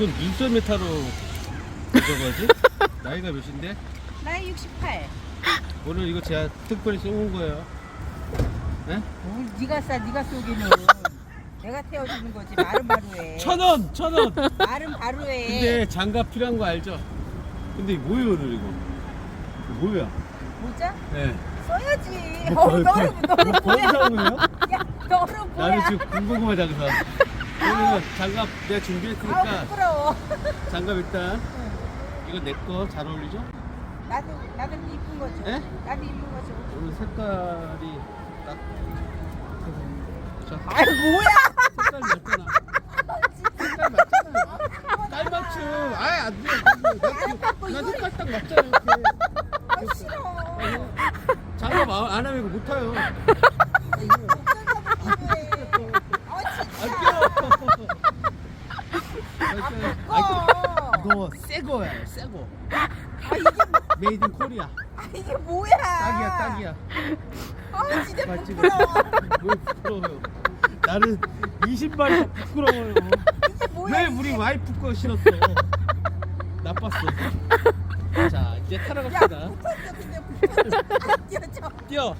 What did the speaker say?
무슨 눈썰 메타로 저거지? 나이가 몇인데? 나이 68. 오늘 이거 제가 특별히 쏘은 거예요. 네? 뭘 네가 싸, 네가 쏘기는. 내가 태워주는 거지. 말은 바로 해. 천 원, 천 원. 말은 바로 해. 근데 장갑 필요한 거 알죠? 근데 이거 뭐예요, 오늘 이거? 이거 뭐야? 모자? 네. 써야지. 뭐, 어, 너는, 너는 뭐야? 사오네요? 야, 너는 뭐야? 나는 지금 궁금하다 그래 서. 오늘 장갑 내가 준비했으니까 부끄러워. 장갑 일단 이거 내 거 잘 어울리죠? 나도, 나도 이쁜 거 줘. 예? 나도 이쁜 거 줘. 오늘 색깔이 딱. 자, 아이, 뭐야? 색깔 맞잖아. 색깔 맞잖아. 딸 맞춤. 아이 안 돼. 나도 나 색깔 딱 맞잖아 이렇게. 아, 싫어. 장갑 안, 안 하면 이거 못 타요. 아, 안 진짜. 껴. 아, 이거 새 거야, 새 거. 아, 이게, 메이드 인 코리아. 아, 이게 뭐야? 딱이야, 딱이야. 아, 진짜 맞지? 부끄러워. 왜 부끄러워요? 나는 이 신발이 부끄러워요. 이게 뭐야? 왜 이게? 우리 와이프 거 신었어? 나빴어. 자, 이제 타러 야, 갑시다. 붙었어, 근데 붙었어. 안 뛰어져. 뛰어.